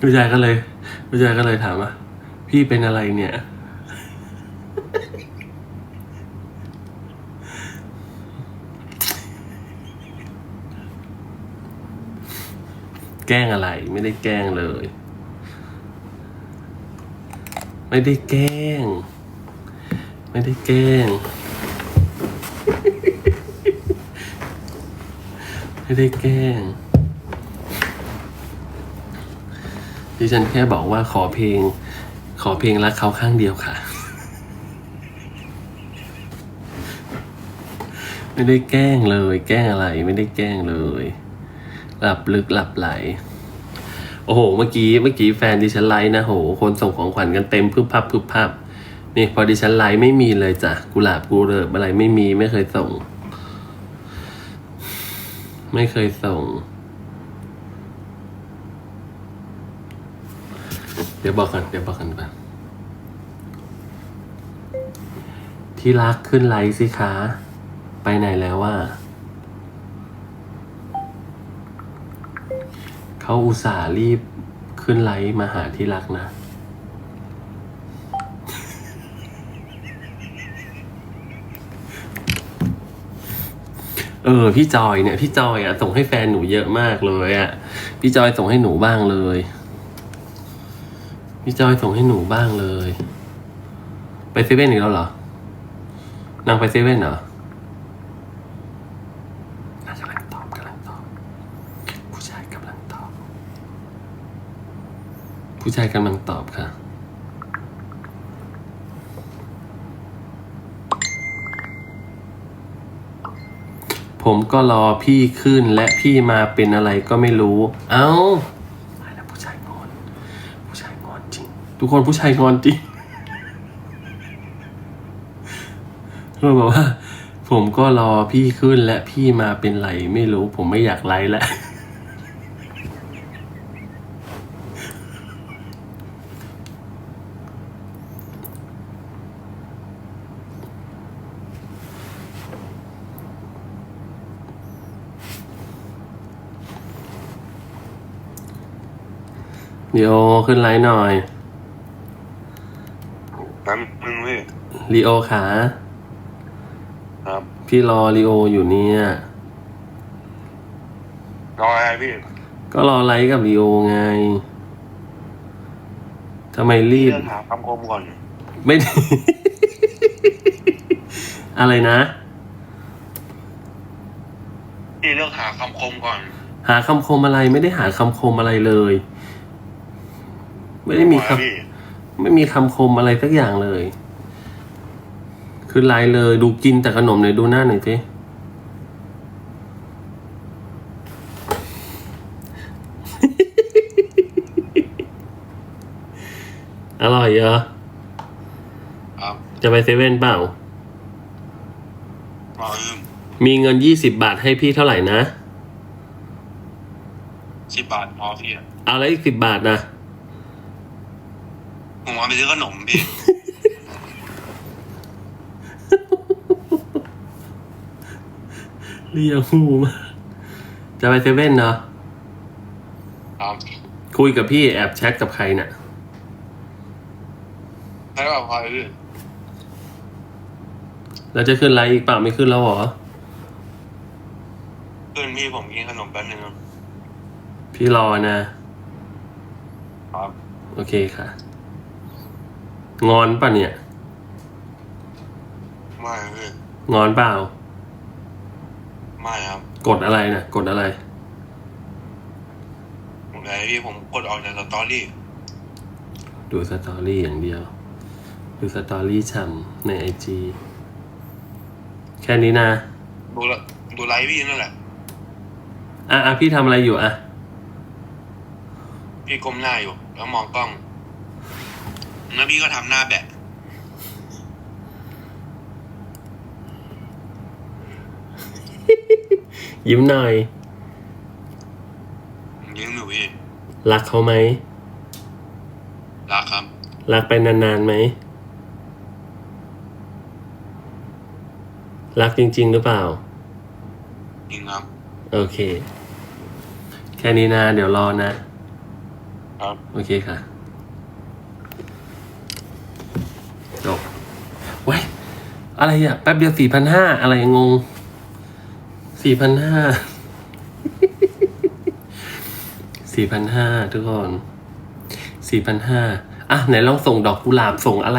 ผู้ชายก็เลยผู้ชายก็เลยถามว่าพี่เป็นอะไรเนี่ย แกล้งอะไรไม่ได้แกล้งเลย ไม่ได้แกล้ง ไม่ได้แกล้ง ไม่ได้แกล้ง ดิฉันแค่บอกว่าขอเพลง ขอเพลงรักเขาข้างเดียวค่ะ ไม่ได้แกล้งเลย แกล้งอะไรไม่ได้แกล้งเลย หลับลึกหลับไหล โอ้โห เมื่อกี้เมื่อกี้แฟนดิฉันไลฟ์นะโห คนส่งของขวัญกันเต็มพึบพับพึบพับนี่พอดิฉันไลฟ์ไม่มีเลยจ้ะกุหลาบกูเริบอะไรไม่มีไม่เคยส่ง ไม่เคยส่ง ดี๋ยวบอกกันเดี๋ยวบอกกันก่อนที่รักขึ้นไลฟ์สิคะ ไปไหนแล้วว่า เขาอุตส่าห์รีบขึ้นไลฟ์มาหาที่รักนะ เออ พี่จอยเนี่ย พี่จอยอะส่งให้แฟนหนูเยอะมากเลยอะพี่จอยส่งให้หนูบ้างเลย พี่จอยส่งให้หนูบ้างเลย ไปเซเว่นอีกแล้วเหรอนางไปเซเว่นเหรอน่ากำลังตอบกำลังตอบผู้ชายกำลังตอบผู้ชายกำลังตอบค่ะ ผมก็รอพี่ขึ้นและพี่มาเป็นอะไรก็ไม่รู้ เอาตายแล้วผู้ชายงอน ผู้ชายงอนจริง ทุกคนผู้ชายงอนจริงเราบอกว่า ผมก็รอพี่ขึ้นและพี่มาเป็นไรไม่รู้ ผมไม่อยากไลฟ์แล้วเดี๋ยวขึ้นไลฟ์หน่อย น้ำมึงพี่ ลีโอขาครับพี่รอลีโออยู่เนี่ยรออะไรพี่ก็รอไลฟ์กับลีโอไงทำไมรีบเรื่องหาคำคมก่อน ไม่ได้อะไรนะพี่เลือกหาคำคมก่อน หาคำคมอะไรไม่ได้หาคำคมอะไรเลย ไม่ได้มีคขอพี่ำไม่มีคำคมอะไรสักอย่างเลย คือไลน์เลยดูกินแต่ขนมหน่อยดูหน้าหน่อยสิอร่อยเหรอครับจะไปเซเว่นเปล่ารอยืมมีเงินยี่สิบบาทให้พี่เท่าไหร่นะสิบบาทพอพี่เอาแล้วอีกสิบบาทนะผมเอาไปซื้อขนมพี่ เรียกหูมากจะไปเซเว่นเนาะครับคุยกับพี่แอบแชทกับใครน่ะให้แบบพอพี่แล้วจะขึ้นไลน์อีกเปล่าไม่ขึ้นแล้วเหรอเพื่อนพี่ผมกินขนมแป๊บนึงครับพี่รอนะ ครับโอเคค่ะ งอนป่ะเนี่ย ไม่พี่งอนเปล่า ไม่ครับกดอะไรนะกดอะไรผมเลยพี่ผมกดออกจากสตอรี่ดูสตอรี่อย่างเดียว ดูสตอรี่ฉ่ำในไอจีแค่นี้นะดูละดูไลฟ์พี่นั่นแหละอะอะพี่ทำอะไรอยู่อะ พี่ก้มหน้าอยู่ แล้วมองกล้องแล้วพี่ก็ทำหน้าแบะ ยิ้มหน่อยยิ้มอยู่พี่รักเขาไหมรักครับ รักไปนานๆไหมรักจริง ๆ หรือเปล่า จริงครับ โอเค แค่นี้นะ เดี๋ยวรอนะ ครับ โอเคค่ะจบไว้ยอะไรอะ แป๊บเดียวสี่พันห้าอะไรงง สี่พันห้าสี่พันห้าทุกคนสี่พันห้าอะไหนลองส่งดอกกุหลาบส่งอะไร